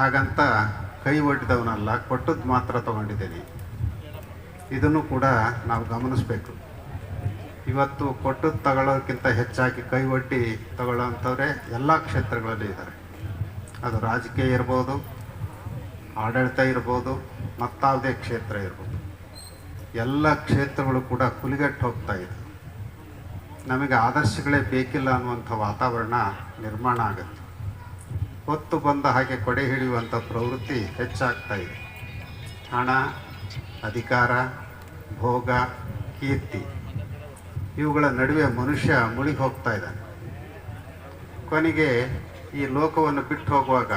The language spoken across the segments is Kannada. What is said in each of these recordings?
ಹಾಗಂತ ಕೈ ಒಡ್ಡಿದವನಲ್ಲ ಕೊಟ್ಟದ್ದು ಮಾತ್ರ ತಗೊಂಡಿದ್ದೀನಿ. ಇದನ್ನು ಕೂಡ ನಾವು ಗಮನಿಸಬೇಕು. ಇವತ್ತು ಕೊಟ್ಟದ್ದು ತಗೊಳ್ಳೋದಕ್ಕಿಂತ ಹೆಚ್ಚಾಗಿ ಕೈ ಒಡ್ಡಿ ತಗೊಳ್ಳೋಂಥವ್ರೆ ಎಲ್ಲ ಕ್ಷೇತ್ರಗಳಲ್ಲಿ ಇದ್ದಾರೆ. ಅದು ರಾಜಕೀಯ ಇರ್ಬೋದು, ಆಡಳಿತ ಇರ್ಬೋದು, ಮತ್ತಾವುದೇ ಕ್ಷೇತ್ರ ಇರ್ಬೋದು. ಎಲ್ಲ ಕ್ಷೇತ್ರಗಳು ಕೂಡ ಕುಲಿಗೆಟ್ಟು ಹೋಗ್ತಾ ಇದೆ. ನಮಗೆ ಆದರ್ಶಗಳೇ ಬೇಕಿಲ್ಲ ಅನ್ನುವಂಥ ವಾತಾವರಣ ನಿರ್ಮಾಣ ಆಗುತ್ತೆ. ಹೊತ್ತು ಬಂದ ಹಾಗೆ ಕೊಡೆ ಹಿಡಿಯುವಂಥ ಪ್ರವೃತ್ತಿ ಹೆಚ್ಚಾಗ್ತಾ ಇದೆ. ಹಣ, ಅಧಿಕಾರ, ಭೋಗ, ಕೀರ್ತಿ ಇವುಗಳ ನಡುವೆ ಮನುಷ್ಯ ಮುಳುಗಿ ಹೋಗ್ತಾ ಇದ್ದಾನೆ. ಕೊನೆಗೆ ಈ ಲೋಕವನ್ನು ಬಿಟ್ಟು ಹೋಗುವಾಗ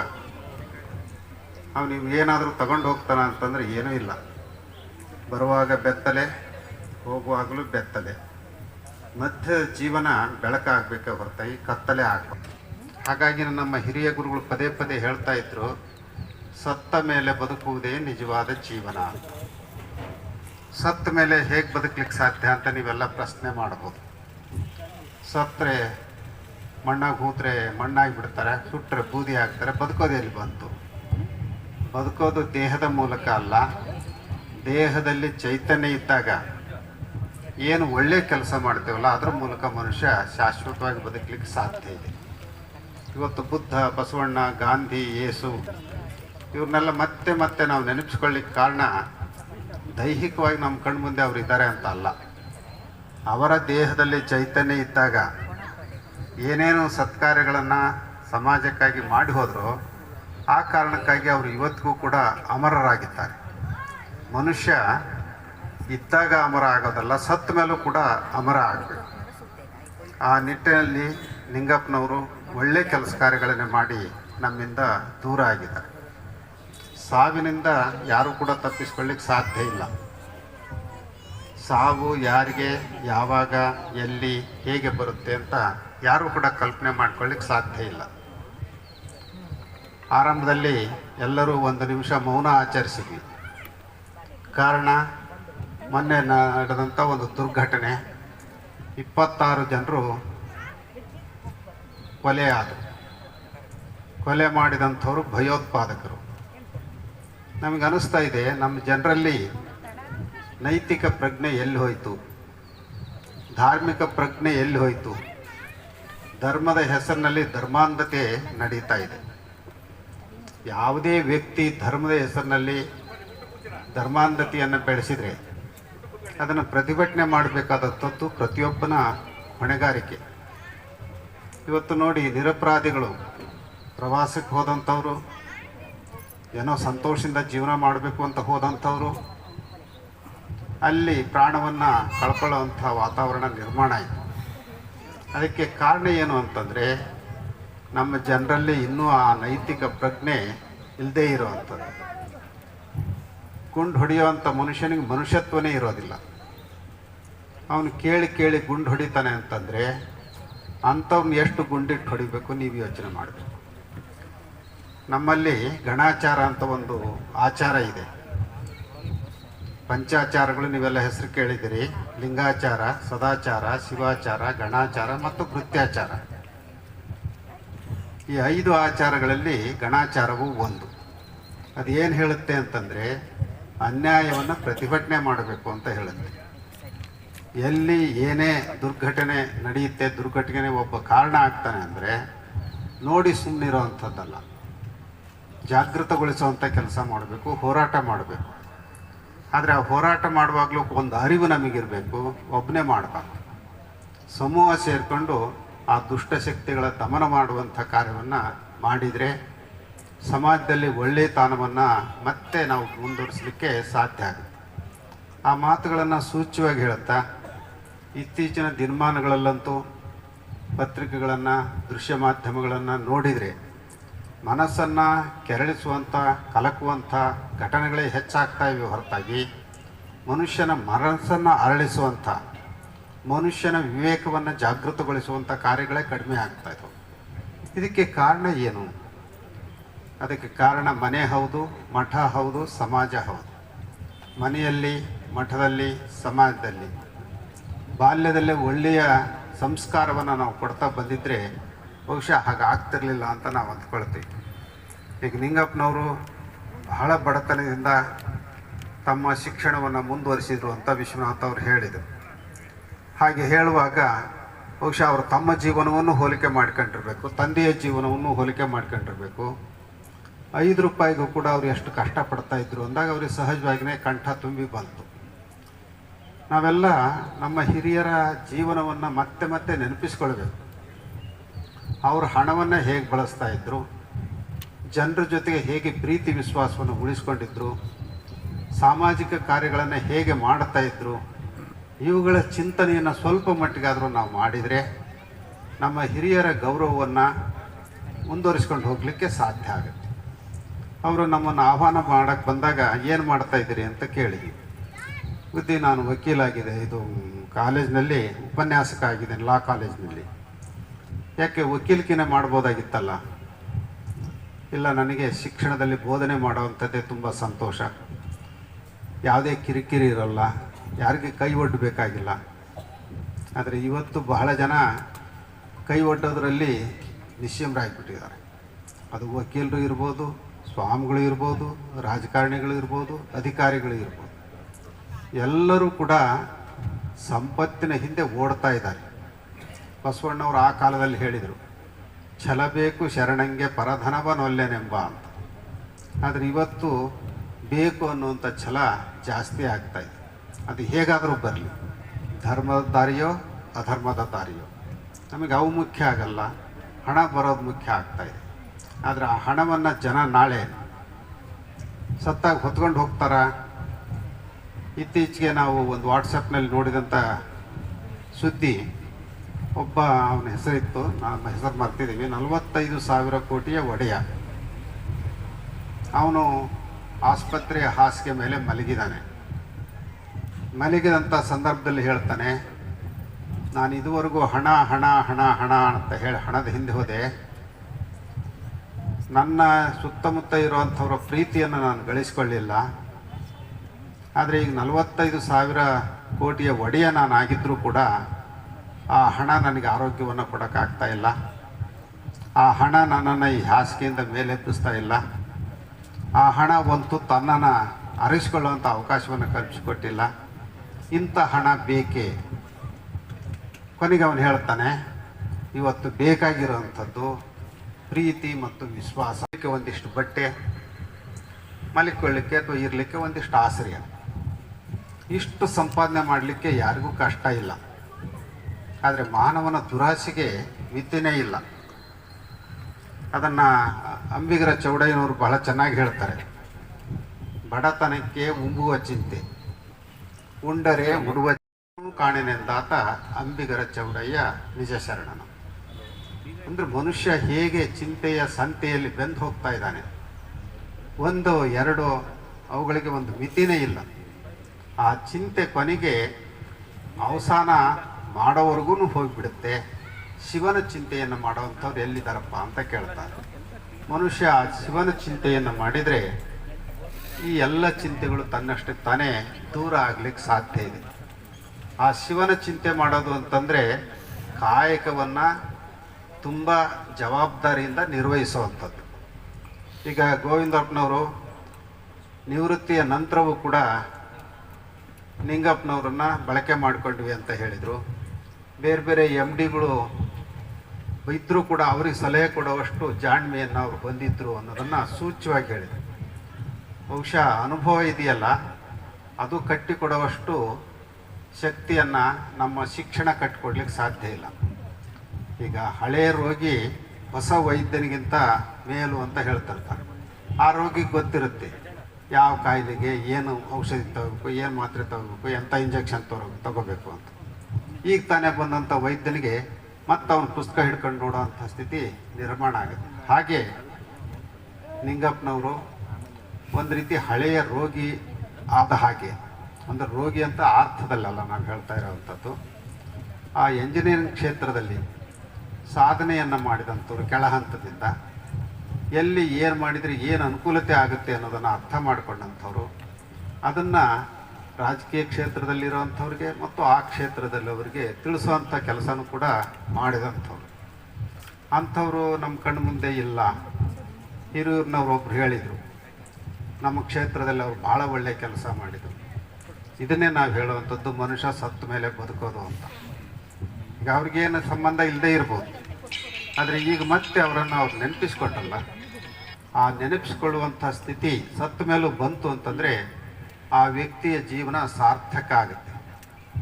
ಅವನು ಏನಾದರೂ ತಗೊಂಡು ಹೋಗ್ತಾನ ಅಂತಂದರೆ ಏನೂ ಇಲ್ಲ. ಬರುವಾಗ ಬೆತ್ತಲೆ, ಹೋಗುವಾಗಲೂ ಬೆತ್ತಲೆ. ಮಧ್ಯ ಜೀವನ ಬೆಳಕಾಗಬೇಕೆ ಹೊರತಾಗಿ ಕತ್ತಲೆ ಆಗಬೇಕು ಹಾಗಾಗಿ ನಮ್ಮ ಹಿರಿಯ ಗುರುಗಳು ಪದೇ ಪದೇ ಹೇಳ್ತಾ ಇದ್ರು, ಸತ್ತ ಮೇಲೆ ಬದುಕುವುದೇ ನಿಜವಾದ ಜೀವನ. ಸತ್ತ ಮೇಲೆ ಹೇಗೆ ಬದುಕಲಿಕ್ಕೆ ಸಾಧ್ಯ ಅಂತ ನೀವೆಲ್ಲ ಪ್ರಶ್ನೆ ಮಾಡ್ಬೋದು ಸತ್ತರೆ ಮಣ್ಣಾಗಿ ಹೂತ್ರೆ ಮಣ್ಣಾಗಿ ಬಿಡ್ತಾರೆ ಸುಟ್ಟರೆ ಬೂದಿ ಹಾಕ್ತಾರೆ ಬದುಕೋದೆಲ್ಲಿ ಬಂತು? ಬದುಕೋದು ದೇಹದ ಮೂಲಕ ಅಲ್ಲ, ದೇಹದಲ್ಲಿ ಚೈತನ್ಯ ಇದ್ದಾಗ ಏನು ಒಳ್ಳೆ ಕೆಲಸ ಮಾಡ್ತೇವಲ್ಲ, ಅದರ ಮೂಲಕ ಮನುಷ್ಯ ಶಾಶ್ವತವಾಗಿ ಬದುಕಲಿಕ್ಕೆ ಸಾಧ್ಯ ಇದೆ. ಇವತ್ತು ಬುದ್ಧ, ಬಸವಣ್ಣ, ಗಾಂಧಿ ಯೇಸು ಇವ್ರನ್ನೆಲ್ಲ ಮತ್ತೆ ಮತ್ತೆ ನಾವು ನೆನಪಿಸ್ಕೊಳ್ಳಿಕ್ಕೆ ಕಾರಣ ದೈಹಿಕವಾಗಿ ನಮ್ಮ ಕಣ್ಮುಂದೆ ಅವ್ರು ಇದ್ದಾರೆ ಅಂತ ಅಲ್ಲ. ಅವರ ದೇಹದಲ್ಲಿ ಚೈತನ್ಯ ಇದ್ದಾಗ ಏನೇನು ಸತ್ಕಾರ್ಯಗಳನ್ನು ಸಮಾಜಕ್ಕಾಗಿ ಮಾಡಿ ಹೋದರೂ ಆ ಕಾರಣಕ್ಕಾಗಿ ಅವರು ಇವತ್ತಿಗೂ ಕೂಡ ಅಮರರಾಗಿದ್ದಾರೆ. ಮನುಷ್ಯ ಇದ್ದಾಗ ಅಮರ ಆಗೋದಲ್ಲ ಸತ್ತ ಮೇಲೂ ಕೂಡ ಅಮರ ಆಗಬೇಕು. ಆ ನಿಟ್ಟಿನಲ್ಲಿ ನಿಂಗಪ್ಪನವರು ಒಳ್ಳೆ ಕೆಲಸ ಕಾರ್ಯಗಳನ್ನು ಮಾಡಿ ನಮ್ಮಿಂದ ದೂರ ಆಗಿದ್ದಾರೆ. ಸಾವಿನಿಂದ ಯಾರೂ ಕೂಡ ತಪ್ಪಿಸ್ಕೊಳ್ಳಿಕ್ಕೆ ಸಾಧ್ಯ ಇಲ್ಲ. ಸಾವು ಯಾರಿಗೆ, ಯಾವಾಗ, ಎಲ್ಲಿ, ಹೇಗೆ ಬರುತ್ತೆ ಅಂತ ಯಾರೂ ಕೂಡ ಕಲ್ಪನೆ ಮಾಡ್ಕೊಳ್ಳಿಕ್ಕೆ ಸಾಧ್ಯ ಇಲ್ಲ. ಆರಂಭದಲ್ಲಿ ಎಲ್ಲರೂ ಒಂದು ನಿಮಿಷ ಮೌನ ಆಚರಿಸಿದ್ವಿ. ಕಾರಣ, ಮೊನ್ನೆ ನಡೆದಂಥ ಒಂದು ದುರ್ಘಟನೆ. ಇಪ್ಪತ್ತಾರು ಜನರು ಕೊಲೆ ಆದರು. ಕೊಲೆ ಮಾಡಿದಂಥವ್ರು ಭಯೋತ್ಪಾದಕರು. ನಮಗೆ ಅನ್ನಿಸ್ತಾ ಇದೆ, ನಮ್ಮ ಜನರಲ್ಲಿ ನೈತಿಕ ಪ್ರಜ್ಞೆ ಎಲ್ಲಿ ಹೋಯಿತು? ಧಾರ್ಮಿಕ ಪ್ರಜ್ಞೆ ಎಲ್ಲಿ ಹೋಯಿತು? ಧರ್ಮದ ಹೆಸರಿನಲ್ಲಿ ಧರ್ಮಾಂಧತೆ ನಡೀತಾ ಇದೆ. ಯಾವುದೇ ವ್ಯಕ್ತಿ ಧರ್ಮದ ಹೆಸರಿನಲ್ಲಿ ಧರ್ಮಾಂಧತೆಯನ್ನು ಬೆಳೆಸಿದರೆ ಅದನ್ನು ಪ್ರತಿಭಟನೆ ಮಾಡಬೇಕಾದ ತತ್ತು ಪ್ರತಿಯೊಬ್ಬನ ಹೊಣೆಗಾರಿಕೆ. ಇವತ್ತು ನೋಡಿ ನಿರಪರಾಧಿಗಳು. ಪ್ರವಾಸಕ್ಕೆ ಹೋದಂಥವ್ರು, ಏನೋ ಸಂತೋಷದಿಂದ ಜೀವನ ಮಾಡಬೇಕು ಅಂತ ಹೋದಂಥವ್ರು, ಅಲ್ಲಿ ಪ್ರಾಣವನ್ನು ಕಳ್ಕೊಳ್ಳೋವಂಥ ವಾತಾವರಣ ನಿರ್ಮಾಣ ಆಯಿತು. ಅದಕ್ಕೆ ಕಾರಣ ಏನು ಅಂತಂದರೆ, ನಮ್ಮ ಜನರಲ್ಲಿ ಇನ್ನೂ ಆ ನೈತಿಕ ಪ್ರಜ್ಞೆ ಇಲ್ಲದೇ ಇರುವಂಥದ್ದು. ಗುಂಡು ಹೊಡೆಯುವಂಥ ಮನುಷ್ಯನಿಗೆ ಮನುಷ್ಯತ್ವನೇ ಇರೋದಿಲ್ಲ. ಅವನು ಕೇಳಿ ಕೇಳಿ ಗುಂಡು ಹೊಡಿತಾನೆ ಅಂತಂದರೆ ಅಂಥವ್ನ ಎಷ್ಟು ಗುಂಡಿಟ್ಟು ಹೊಡಿಬೇಕು ನೀವು ಯೋಚನೆ ಮಾಡಬೇಕು. ನಮ್ಮಲ್ಲಿ ಗಣಾಚಾರ ಅಂತ ಒಂದು ಆಚಾರ ಇದೆ. ಪಂಚಾಚಾರಗಳು ನೀವೆಲ್ಲ ಹೆಸರು ಕೇಳಿದಿರಿ ಲಿಂಗಾಚಾರ, ಸದಾಚಾರ, ಶಿವಾಚಾರ, ಗಣಾಚಾರ ಮತ್ತು ಕೃತ್ಯಾಚಾರ. ಈ ಐದು ಆಚಾರಗಳಲ್ಲಿ ಗಣಾಚಾರವು ಒಂದು. ಅದು ಏನು ಹೇಳುತ್ತೆ ಅಂತಂದರೆ ಅನ್ಯಾಯವನ್ನು ಪ್ರತಿಭಟನೆ ಮಾಡಬೇಕು ಅಂತ ಹೇಳುತ್ತೆ. ಎಲ್ಲಿ ಏನೇ ದುರ್ಘಟನೆ ನಡೆಯುತ್ತೆ ದುರ್ಘಟನೆ ಒಬ್ಬ ಕಾರಣ ಆಗ್ತಾನೆ ಅಂದರೆ ನೋಡಿ ಸುಮ್ಮನಿರೋವಂಥದ್ದಲ್ಲ ಜಾಗೃತಗೊಳಿಸುವಂಥ ಕೆಲಸ ಮಾಡಬೇಕು, ಹೋರಾಟ ಮಾಡಬೇಕು. ಆದರೆ ಆ ಹೋರಾಟ ಮಾಡುವಾಗಲೂ ಒಂದು ಅರಿವು ನಮಗಿರಬೇಕು ಒಬ್ಬನೇ ಮಾಡಬಾರ್ದು. ಸಮೂಹ ಸೇರಿಕೊಂಡು ಆ ದುಷ್ಟಶಕ್ತಿಗಳ ದಮನ ಮಾಡುವಂಥ ಕಾರ್ಯವನ್ನು ಮಾಡಿದರೆ ಸಮಾಜದಲ್ಲಿ ಒಳ್ಳೆಯತನವನ್ನು ಮತ್ತೆ ನಾವು ಮುಂದುವರಿಸಲಿಕ್ಕೆ ಸಾಧ್ಯ ಆಗುತ್ತೆ. ಆ ಮಾತುಗಳನ್ನು ಸೂಚ್ಯವಾಗಿ ಹೇಳುತ್ತಾ? ಇತ್ತೀಚಿನ ದಿನಮಾನಗಳಲ್ಲಂತೂ ಪತ್ರಿಕೆಗಳನ್ನು, ದೃಶ್ಯ ಮಾಧ್ಯಮಗಳನ್ನು ನೋಡಿದರೆ ಮನಸ್ಸನ್ನು ಕೆರಳಿಸುವಂಥ ಕಲಕುವಂಥ ಘಟನೆಗಳೇ ಹೆಚ್ಚಾಗ್ತಾ ಇವೆ ಹೊರತಾಗಿ. ಮನುಷ್ಯನ ಮನಸ್ಸನ್ನು ಅರಳಿಸುವಂಥ ಮನುಷ್ಯನ ವಿವೇಕವನ್ನು ಜಾಗೃತಗೊಳಿಸುವಂಥ ಕಾರ್ಯಗಳೇ ಕಡಿಮೆ ಆಗ್ತಾ ಇದ್ದವು ಇದಕ್ಕೆ ಕಾರಣ ಏನು? ಅದಕ್ಕೆ ಕಾರಣ ಮನೆ ಹೌದು, ಮಠ ಹೌದು, ಸಮಾಜ ಹೌದು. ಮನೆಯಲ್ಲಿ, ಮಠದಲ್ಲಿ, ಸಮಾಜದಲ್ಲಿ ಬಾಲ್ಯದಲ್ಲೇ ಒಳ್ಳೆಯ ಸಂಸ್ಕಾರವನ್ನು ನಾವು ಕೊಡ್ತಾ ಬಂದಿದ್ದರೆ ಬಹುಶಃ ಹಾಗೆ ಆಗ್ತಿರ್ಲಿಲ್ಲ ಅಂತ ನಾವು ಅಂದ್ಕೊಳ್ತೀವಿ. ಈಗ ನಿಂಗಪ್ಪನವರು ಬಹಳ ಬಡತನದಿಂದ ತಮ್ಮ ಶಿಕ್ಷಣವನ್ನು ಮುಂದುವರಿಸಿದರು ಅಂತ ವಿಶ್ವನಾಥ್ ಅವರು ಹೇಳಿದರು. ಹಾಗೆ ಹೇಳುವಾಗ ಬಹುಶಃ ಅವರು ತಮ್ಮ ಜೀವನವನ್ನು ಹೋಲಿಕೆ ಮಾಡ್ಕೊಂಡಿರ್ಬೇಕು, ತಂದೆಯ ಜೀವನವನ್ನು ಹೋಲಿಕೆ ಮಾಡ್ಕೊಂಡಿರ್ಬೇಕು. ಐದು ರೂಪಾಯಿಗೂ ಕೂಡ ಅವ್ರು ಎಷ್ಟು ಕಷ್ಟಪಡ್ತಾ ಇದ್ರು ಅಂದಾಗ ಅವ್ರಿಗೆ ಸಹಜವಾಗಿಯೇ ಕಂಠ ತುಂಬಿ ಬಂತು. ನಾವೆಲ್ಲ ನಮ್ಮ ಹಿರಿಯರ ಜೀವನವನ್ನು ಮತ್ತೆ ಮತ್ತೆ ನೆನಪಿಸ್ಕೊಳ್ಬೇಕು. ಅವರು ಹಣವನ್ನು ಹೇಗೆ ಬಳಸ್ತಾ ಇದ್ದರು ಜನರ ಜೊತೆಗೆ ಹೇಗೆ ಪ್ರೀತಿ ವಿಶ್ವಾಸವನ್ನು ಉಳಿಸ್ಕೊಂಡಿದ್ರು, ಸಾಮಾಜಿಕ ಕಾರ್ಯಗಳನ್ನು ಹೇಗೆ ಮಾಡ್ತಾ ಇದ್ರು, ಇವುಗಳ ಚಿಂತನೆಯನ್ನು ಸ್ವಲ್ಪ ಮಟ್ಟಿಗಾದರೂ ನಾವು ಮಾಡಿದರೆ ನಮ್ಮ ಹಿರಿಯರ ಗೌರವವನ್ನು ಮುಂದುವರಿಸ್ಕೊಂಡು ಹೋಗಲಿಕ್ಕೆ ಸಾಧ್ಯ ಆಗುತ್ತೆ. ಅವರು ನಮ್ಮನ್ನು ಆಹ್ವಾನ ಮಾಡೋಕ್ಕೆ ಬಂದಾಗ ಏನು ಮಾಡ್ತಾಯಿದ್ದೀರಿ ಅಂತ ಕೇಳಿದ್ವಿ ಬುದ್ಧಿ ನಾನು ವಕೀಲಾಗಿದೆ. ಇದು ಕಾಲೇಜ್ನಲ್ಲಿ ಉಪನ್ಯಾಸಕ ಆಗಿದ್ದೇನೆ ಲಾ ಕಾಲೇಜ್ನಲ್ಲಿ. ಯಾಕೆ ವಕೀಲಿಕೆನೇ ಮಾಡ್ಬೋದಾಗಿತ್ತಲ್ಲ? ಇಲ್ಲ, ನನಗೆ ಶಿಕ್ಷಣದಲ್ಲಿ ಬೋಧನೆ ಮಾಡುವಂಥದ್ದೇ ತುಂಬ ಸಂತೋಷ. ಯಾವುದೇ ಕಿರಿಕಿರಿ ಇರಲ್ಲ, ಯಾರಿಗೆ ಕೈ ಒಡ್ಡಬೇಕಾಗಿಲ್ಲ ಆದರೆ ಇವತ್ತು ಬಹಳ ಜನ ಕೈ ಒಡ್ಡೋದ್ರಲ್ಲಿ ನಿಶ್ಚಿಮರಾಗಿಬಿಟ್ಟಿದ್ದಾರೆ ಅದು ವಕೀಲರು ಇರ್ಬೋದು, ಸ್ವಾಮಿಗಳು ಇರ್ಬೋದು, ರಾಜಕಾರಣಿಗಳು ಇರ್ಬೋದು, ಅಧಿಕಾರಿಗಳು ಇರ್ಬೋದು. ಎಲ್ಲರೂ ಕೂಡ ಸಂಪತ್ತಿನ ಹಿಂದೆ ಓಡ್ತಾ ಇದ್ದಾರೆ. ಬಸವಣ್ಣವರು ಆ ಕಾಲದಲ್ಲಿ ಹೇಳಿದರು ಛಲ ಬೇಕು ಶರಣಂಗೆ ಪರಧನವನೊಲ್ಲೆನೆಂಬ ಅಂತ. ಆದರೆ ಇವತ್ತು ಬೇಕು ಅನ್ನುವಂಥ ಛಲ ಜಾಸ್ತಿ ಆಗ್ತಾ ಇದೆ. ಅದು ಹೇಗಾದರೂ ಬರಲಿ. ಧರ್ಮದ ದಾರಿಯೋ, ಅಧರ್ಮದ ದಾರಿಯೋ. ನಮಗೆ ಅವು ಮುಖ್ಯ ಆಗಲ್ಲ, ಹಣ ಬರೋದು ಮುಖ್ಯ ಆಗ್ತಾ ಇದೆ. ಆದರೆ ಆ ಹಣವನ್ನು ಜನ ನಾಳೆ ಸತ್ತಾಗಿ ಹೊತ್ಕೊಂಡು ಹೋಗ್ತಾರ? ಇತ್ತೀಚೆಗೆ ನಾವು ಒಂದು ವಾಟ್ಸಪ್ನಲ್ಲಿ ನೋಡಿದಂಥ ಸುದ್ದಿ, ಒಬ್ಬ ಅವನ ಹೆಸರಿತ್ತು. ನಮ್ಮ ಹೆಸರು ಮರ್ತಿದ್ದೀವಿ ನಲವತ್ತೈದು ಸಾವಿರ ಕೋಟಿಯ ಒಡೆಯ. ಅವನು ಆಸ್ಪತ್ರೆಯ ಹಾಸಿಗೆ ಮೇಲೆ ಮಲಗಿದ್ದಾನೆ ಮಲಗಿದಂಥ ಸಂದರ್ಭದಲ್ಲಿ ಹೇಳ್ತಾನೆ, ನಾನು ಇದುವರೆಗೂ ಹಣ ಹಣ ಹಣ ಹಣ ಅಂತ ಹೇಳಿ ಹಣದ ಹಿಂದೆ ಹೋದೆ. ನನ್ನ ಸುತ್ತಮುತ್ತ ಇರುವಂಥವ್ರ ಪ್ರೀತಿಯನ್ನು ನಾನು ಗಳಿಸ್ಕೊಳ್ಳಿಲ್ಲ. ಆದರೆ ಈಗ ನಲವತ್ತೈದು ಸಾವಿರ ಕೋಟಿಯ ಒಡೆಯ ನಾನು ಆಗಿದ್ದರೂ ಕೂಡ ಆ ಹಣ ನನಗೆ ಆರೋಗ್ಯವನ್ನು ಕೊಡೋಕ್ಕಾಗ್ತಾ ಇಲ್ಲ. ಆ ಹಣ ನನ್ನನ್ನು ಈ ಹಾಸಿಗೆಯಿಂದ ಮೇಲೆತ್ತಿಸ್ತಾ ಇಲ್ಲ. ಆ ಹಣ ಒಂದು ತನ್ನನ್ನು ಅರಿಸ್ಕೊಳ್ಳುವಂಥ ಅವಕಾಶವನ್ನು ಕಲ್ಪಿಸಿಕೊಟ್ಟಿಲ್ಲ. ಇಂಥ ಹಣ ಬೇಕೇ? ಕೊನೆಗೆ ಅವನು ಹೇಳ್ತಾನೆ, ಇವತ್ತು ಬೇಕಾಗಿರುವಂಥದ್ದು ಪ್ರೀತಿ ಮತ್ತು ವಿಶ್ವಾಸಕ್ಕೆ ಒಂದಿಷ್ಟು ಬಟ್ಟೆ ಮಲಿಕೊಳ್ಳಿಕ್ಕೆ ಅಥವಾ ಇರಲಿಕ್ಕೆ ಒಂದಿಷ್ಟು ಆಶ್ರಯ ಇಷ್ಟು ಸಂಪಾದನೆ ಮಾಡಲಿಕ್ಕೆ ಯಾರಿಗೂ ಕಷ್ಟ ಇಲ್ಲ. ಆದರೆ ಮಾನವನ ದುರಾಸೆಗೆ ಮಿತಿನೇ ಇಲ್ಲ. ಅದನ್ನು ಅಂಬಿಗರ ಚೌಡಯ್ಯನವರು ಬಹಳ ಚೆನ್ನಾಗಿ ಹೇಳ್ತಾರೆ. ಬಡತನಕ್ಕೆ ಉಂಬುವ ಚಿಂತೆ, ಉಂಡರೆ ಉಡುವ ಕಾಣೆನೆಂದಾತ ಅಂಬಿಗರ ಚೌಡಯ್ಯ ನಿಜ ಶರಣನು. ಅಂದರೆ ಮನುಷ್ಯ ಹೇಗೆ ಚಿಂತೆಯ ಸಂತೆಯಲ್ಲಿ ಬೆಂದು ಹೋಗ್ತಾ ಇದ್ದಾನೆ? ಒಂದು ಎರಡು ಅವುಗಳಿಗೆ ಒಂದು ಮಿತಿನೇ ಇಲ್ಲ. ಆ ಚಿಂತೆ ಕೊನೆಗೆ ಅವಸಾನ ಮಾಡೋವರೆಗೂ ಹೋಗಿಬಿಡುತ್ತೆ. ಶಿವನ ಚಿಂತೆಯನ್ನು ಮಾಡುವಂಥವ್ರು ಎಲ್ಲಿದ್ದಾರಪ್ಪ ಅಂತ ಕೇಳ್ತಾರೆ. ಮನುಷ್ಯ ಶಿವನ ಚಿಂತೆಯನ್ನು ಮಾಡಿದರೆ ಈ ಎಲ್ಲ ಚಿಂತೆಗಳು ತನ್ನಷ್ಟಕ್ಕೆ ತಾನೇ ದೂರ ಆಗ್ಲಿಕ್ಕೆ ಸಾಧ್ಯ ಇದೆ. ಆ ಶಿವನ ಚಿಂತೆ ಮಾಡೋದು ಅಂತಂದರೆ ಕಾಯಕವನ್ನು ತುಂಬ ಜವಾಬ್ದಾರಿಯಿಂದ ನಿರ್ವಹಿಸುವಂಥದ್ದು. ಈಗ ಗೋವಿಂದಪ್ಪನವರು ನಿವೃತ್ತಿಯ ನಂತರವೂ ಕೂಡ ನಿಂಗಪ್ಪನವ್ರನ್ನ ಬಳಕೆ ಮಾಡಿಕೊಂಡ್ವಿ ಅಂತ ಹೇಳಿದರು. ಬೇರೆ ಬೇರೆ ಎಂ ಡಿಗಳು ಇದ್ದರೂ ಕೂಡ ಅವ್ರಿಗೆ ಸಲಹೆ ಕೊಡುವಷ್ಟು ಜಾಣ್ಮೆಯನ್ನು ಅವರು ಹೊಂದಿದ್ರು ಅನ್ನೋದನ್ನು ಸೂಚ್ಯವಾಗಿ ಹೇಳಿದರು. ಬಹುಶಃ ಅನುಭವ ಇದೆಯಲ್ಲ, ಅದು ಕಟ್ಟಿಕೊಡುವಷ್ಟು ಶಕ್ತಿಯನ್ನು ನಮ್ಮ ಶಿಕ್ಷಣ ಕಟ್ಟಿಕೊಡ್ಲಿಕ್ಕೆ ಸಾಧ್ಯ ಇಲ್ಲ. ಈಗ ಹಳೆಯ ರೋಗಿ ಹೊಸ ವೈದ್ಯನಿಗಿಂತ ಮೇಲು ಅಂತ ಹೇಳ್ತಿರ್ತಾರೆ ಆ ರೋಗಿಗೆ ಗೊತ್ತಿರುತ್ತೆ. ಯಾವ ಕಾಯಿಲೆಗೆ ಏನು ಔಷಧಿ ತಗೋಬೇಕು, ಏನು ಮಾತ್ರೆ ತಗೋಬೇಕು ಎಂಥ ಇಂಜೆಕ್ಷನ್ ತಗೋ ತಗೋಬೇಕು ಅಂತ. ಈಗ ತಾನೇ ಬಂದಂಥ ವೈದ್ಯನಿಗೆ ಮತ್ತೆ ಅವನು ಪುಸ್ತಕ ಹಿಡ್ಕೊಂಡು ನೋಡೋವಂಥ ಸ್ಥಿತಿ ನಿರ್ಮಾಣ ಆಗುತ್ತೆ ಹಾಗೆ ನಿಂಗಪ್ಪನವರು ಒಂದು ರೀತಿ ಹಳೆಯ ರೋಗಿ ಆದ ಹಾಗೆ, ಅಂದರೆ ರೋಗಿ ಅಂತ ಅರ್ಥದಲ್ಲಲ್ಲ ನಾವು ಹೇಳ್ತಾ ಇರೋವಂಥದ್ದು. ಆ ಎಂಜಿನಿಯರಿಂಗ್ ಕ್ಷೇತ್ರದಲ್ಲಿ ಸಾಧನೆಯನ್ನು ಮಾಡಿದಂಥವ್ರು ಕೆಳ ಹಂತದಿಂದ ಎಲ್ಲಿ ಏನು ಮಾಡಿದರೆ ಏನು ಅನುಕೂಲತೆ ಆಗುತ್ತೆ ಅನ್ನೋದನ್ನು ಅರ್ಥ ಮಾಡಿಕೊಂಡಂಥವ್ರು, ಅದನ್ನು ರಾಜಕೀಯ ಕ್ಷೇತ್ರದಲ್ಲಿರುವಂಥವ್ರಿಗೆ ಮತ್ತು ಆ ಕ್ಷೇತ್ರದಲ್ಲವರಿಗೆ ತಿಳಿಸುವಂಥ ಕೆಲಸನೂ ಕೂಡ ಮಾಡಿದಂಥವ್ರು. ಅಂಥವರು ನಮ್ಮ ಕಣ್ಣು ಮುಂದೆ ಇಲ್ಲ. ಹಿರಿಯೂರಿನವ್ರು ಒಬ್ರು ಹೇಳಿದರು, ನಮ್ಮ ಕ್ಷೇತ್ರದಲ್ಲಿ ಅವರು ಭಾಳ ಒಳ್ಳೆಯ ಕೆಲಸ ಮಾಡಿದರು. ಇದನ್ನೇ ನಾವು ಹೇಳುವಂಥದ್ದು, ಮನುಷ್ಯ ಸತ್ತ ಮೇಲೆ ಬದುಕೋದು ಅಂತ. ಈಗ ಅವ್ರಿಗೇನು ಸಂಬಂಧ ಇಲ್ಲದೇ ಇರ್ಬೋದು. ಆದರೆ ಈಗ ಮತ್ತೆ ಅವರನ್ನು ಅವ್ರು ನೆನಪಿಸ್ಕೊಟ್ಟಲ್ಲ ಆ ನೆನಪಿಸ್ಕೊಳ್ಳುವಂಥ ಸ್ಥಿತಿ ಸತ್ತ ಮೇಲೂ ಬಂತು ಅಂತಂದರೆ ಆ ವ್ಯಕ್ತಿಯ ಜೀವನ ಸಾರ್ಥಕ ಆಗುತ್ತೆ.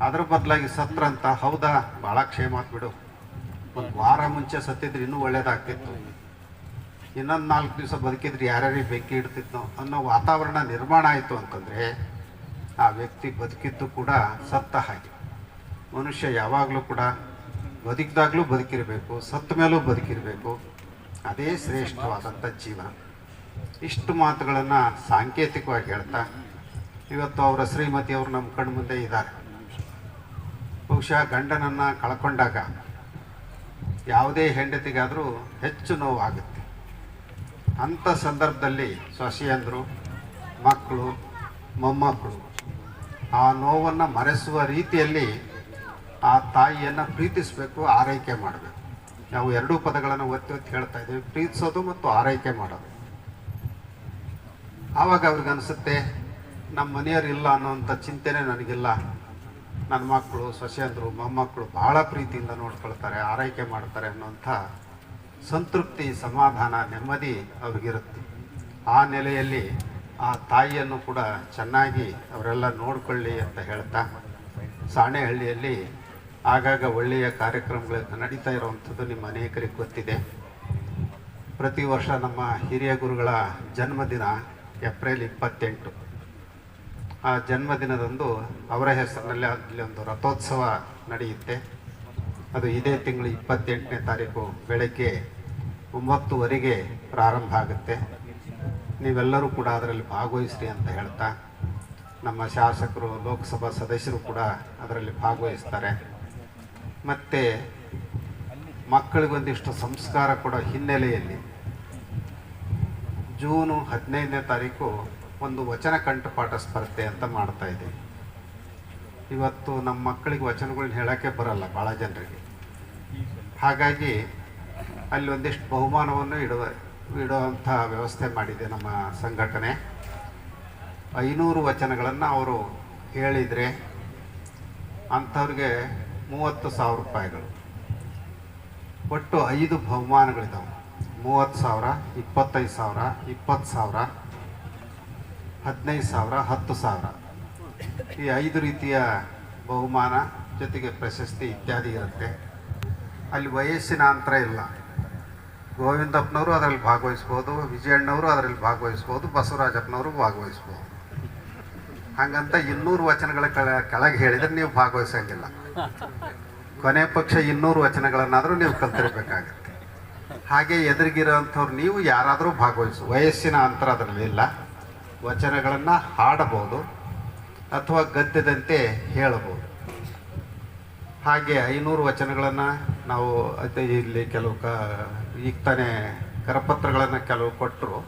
ಅದರ ಬದಲಾಗಿ ಸತ್ರಂತ ಹೌದಾ? ಭಾಳ ಕ್ಷೇಮ ಆಗ್ಬಿಡು. ಒಂದು ವಾರ ಮುಂಚೆ ಸತ್ತಿದ್ರೆ ಇನ್ನೂ ಒಳ್ಳೇದಾಗ್ತಿತ್ತು. ಇನ್ನೊಂದು ನಾಲ್ಕು ದಿವಸ ಬದುಕಿದ್ರೆ ಯಾರ್ಯಾರಿಗೆ ಬೆಂಕಿ ಇಡ್ತಿದ್ನೋ ಅನ್ನೋ ವಾತಾವರಣ ನಿರ್ಮಾಣ ಆಯಿತು ಅಂತಂದರೆ ಆ ವ್ಯಕ್ತಿ ಬದುಕಿದ್ದು ಕೂಡ ಸತ್ತ ಹಾಗೆ. ಮನುಷ್ಯ ಯಾವಾಗಲೂ ಕೂಡ ಬದುಕಿದಾಗಲೂ ಬದುಕಿರಬೇಕು ಸತ್ತ ಮೇಲೂ ಬದುಕಿರಬೇಕು. ಅದೇ ಶ್ರೇಷ್ಠವಾದಂಥ ಜೀವನ. ಇಷ್ಟು ಮಾತುಗಳನ್ನು ಸಾಂಕೇತಿಕವಾಗಿ ಹೇಳ್ತಾ ಇವತ್ತು ಅವರ ಶ್ರೀಮತಿ ಅವರು ನಮ್ಮ ಕಣ್ಣು ಮುಂದೆ ಇದ್ದಾರೆ. ಬಹುಶಃ ಗಂಡನನ್ನು ಕಳ್ಕೊಂಡಾಗ ಯಾವುದೇ ಹೆಂಡತಿಗಾದರೂ ಹೆಚ್ಚು ನೋವಾಗುತ್ತೆ. ಅಂಥ ಸಂದರ್ಭದಲ್ಲಿ ಸೊಸೆಯಂದರು ಮಕ್ಕಳು, ಮೊಮ್ಮಕ್ಕಳು, ಆ ನೋವನ್ನು ಮರೆಸುವ ರೀತಿಯಲ್ಲಿ ಆ ತಾಯಿಯನ್ನು ಪ್ರೀತಿಸಬೇಕು, ಆರೈಕೆ ಮಾಡಬೇಕು. ನಾವು ಎರಡೂ ಪದಗಳನ್ನು ಒತ್ತಿ ಒತ್ತಿ ಹೇಳ್ತಾ ಇದ್ದೀವಿ, ಪ್ರೀತಿಸೋದು ಮತ್ತು ಆರೈಕೆ ಮಾಡೋದು. ಆವಾಗ ಅವ್ರಿಗೆ ಅನಿಸುತ್ತೆ ನಮ್ಮ ಮನೆಯವ್ರು ಇಲ್ಲ ಅನ್ನೋಂಥ ಚಿಂತೆನೇ ನನಗಿಲ್ಲ. ನನ್ನ ಮಕ್ಕಳು ಸೊಸೆಯಂದರು ಮೊಮ್ಮಕ್ಕಳು ಭಾಳ ಪ್ರೀತಿಯಿಂದ ನೋಡ್ಕೊಳ್ತಾರೆ, ಆರೈಕೆ ಮಾಡ್ತಾರೆ ಅನ್ನೋಂಥ ಸಂತೃಪ್ತಿ, ಸಮಾಧಾನ, ನೆಮ್ಮದಿ ಅವ್ರಿಗಿರುತ್ತೆ. ಆ ನೆಲೆಯಲ್ಲಿ ಆ ತಾಯಿಯನ್ನು ಕೂಡ ಚೆನ್ನಾಗಿ ಅವರೆಲ್ಲ ನೋಡ್ಕೊಳ್ಳಿ ಅಂತ ಹೇಳ್ತಾ, ಸಾಣೆಹಳ್ಳಿಯಲ್ಲಿ ಆಗಾಗ ಒಳ್ಳೆಯ ಕಾರ್ಯಕ್ರಮಗಳನ್ನು ನಡೀತಾ ಇರುವಂಥದ್ದು ನಿಮ್ಮ ಅನೇಕರಿಗೆ ಗೊತ್ತಿದೆ. ಪ್ರತಿ ವರ್ಷ ನಮ್ಮ ಹಿರಿಯ ಗುರುಗಳ ಜನ್ಮದಿನ ಏಪ್ರಿಲ್ ಇಪ್ಪತ್ತೆಂಟು. ಆ ಜನ್ಮದಿನದಂದು ಅವರ ಹೆಸರಿನಲ್ಲಿ ಅಲ್ಲಿ ಒಂದು ರಥೋತ್ಸವ ನಡೆಯುತ್ತೆ. ಅದು ಇದೇ ತಿಂಗಳು ಇಪ್ಪತ್ತೆಂಟನೇ ತಾರೀಕು ಬೆಳಗ್ಗೆ ಒಂಬತ್ತುವರೆಗೆ ಪ್ರಾರಂಭ ಆಗುತ್ತೆ. ನೀವೆಲ್ಲರೂ ಕೂಡ ಅದರಲ್ಲಿ ಭಾಗವಹಿಸ್ರಿ ಅಂತ ಹೇಳ್ತಾ, ನಮ್ಮ ಶಾಸಕರು, ಲೋಕಸಭಾ ಸದಸ್ಯರು ಕೂಡ ಅದರಲ್ಲಿ ಭಾಗವಹಿಸ್ತಾರೆ. ಮತ್ತು ಮಕ್ಕಳಿಗೊಂದಿಷ್ಟು ಸಂಸ್ಕಾರ ಕೊಡೋ ಹಿನ್ನೆಲೆಯಲ್ಲಿ ಜೂನು ಹದಿನೈದನೇ ತಾರೀಕು ಒಂದು ವಚನ ಕಂಠಪಾಠ ಸ್ಪರ್ಧೆ ಅಂತ ಮಾಡ್ತಾ ಇದ್ದೀವಿ. ಇವತ್ತು ನಮ್ಮ ಮಕ್ಕಳಿಗೆ ವಚನಗಳನ್ನ ಹೇಳೋಕ್ಕೆ ಬರಲ್ಲ ಭಾಳ ಜನರಿಗೆ. ಹಾಗಾಗಿ ಅಲ್ಲಿ ಒಂದಿಷ್ಟು ಬಹುಮಾನವನ್ನು ಇಡುವ, ಇಡುವಂಥ ವ್ಯವಸ್ಥೆ ಮಾಡಿದೆ ನಮ್ಮ ಸಂಘಟನೆ. ಐನೂರು ವಚನಗಳನ್ನು ಅವರು ಹೇಳಿದರೆ ಅಂಥವ್ರಿಗೆ ಮೂವತ್ತು ಸಾವಿರ ರೂಪಾಯಿಗಳು. ಒಟ್ಟು ಐದು ಬಹುಮಾನಗಳಿದ್ದಾವೆ ಮೂವತ್ತು ಸಾವಿರ, ಇಪ್ಪತ್ತೈದು ಸಾವಿರ, ಇಪ್ಪತ್ತು ಸಾವಿರ, ಹದಿನೈದು ಸಾವಿರ, ಹತ್ತು ಸಾವಿರ. ಈ ಐದು ರೀತಿಯ ಬಹುಮಾನ ಜೊತೆಗೆ ಪ್ರಶಸ್ತಿ ಇತ್ಯಾದಿ ಇರುತ್ತೆ. ಅಲ್ಲಿ ವಯಸ್ಸಿನ ಅಂತರ ಇಲ್ಲ. ಗೋವಿಂದಪ್ಪನವರು ಅದರಲ್ಲಿ ಭಾಗವಹಿಸ್ಬೋದು, ವಿಜಯಣ್ಣವರು ಅದರಲ್ಲಿ ಭಾಗವಹಿಸ್ಬೋದು, ಬಸವರಾಜಪ್ಪನವರು ಭಾಗವಹಿಸ್ಬೋದು. ಹಾಗಂತ ಇನ್ನೂರು ವಚನಗಳ ಕೆಳ, ಕೆಳಗೆ ಹೇಳಿದರೆ ನೀವು ಭಾಗವಹಿಸಂಗಿಲ್ಲ. ಕೊನೆ ಪಕ್ಷ ಇನ್ನೂರು ವಚನಗಳನ್ನಾದರೂ ನೀವು ಕಲ್ತಿರ್ಬೇಕಾಗತ್ತೆ. ಹಾಗೆ ಎದುರಿಗಿರೋಂಥವ್ರು ನೀವು ಯಾರಾದರೂ ಭಾಗವಹಿಸು. ವಯಸ್ಸಿನ ಅಂತರ ಅದರಲ್ಲಿ ಇಲ್ಲ. ವಚನಗಳನ್ನು ಹಾಡಬಹುದು ಅಥವಾ ಗದ್ಯದಂತೆ ಹೇಳಬಹುದು. ಹಾಗೆ ಐನೂರು ವಚನಗಳನ್ನು ನಾವು ಅದೇ ಇಲ್ಲಿ ಕೆಲವು ಕ ಈಗ ತಾನೇ ಕರಪತ್ರಗಳನ್ನು ಕೆಲವು ಕೊಟ್ಟರು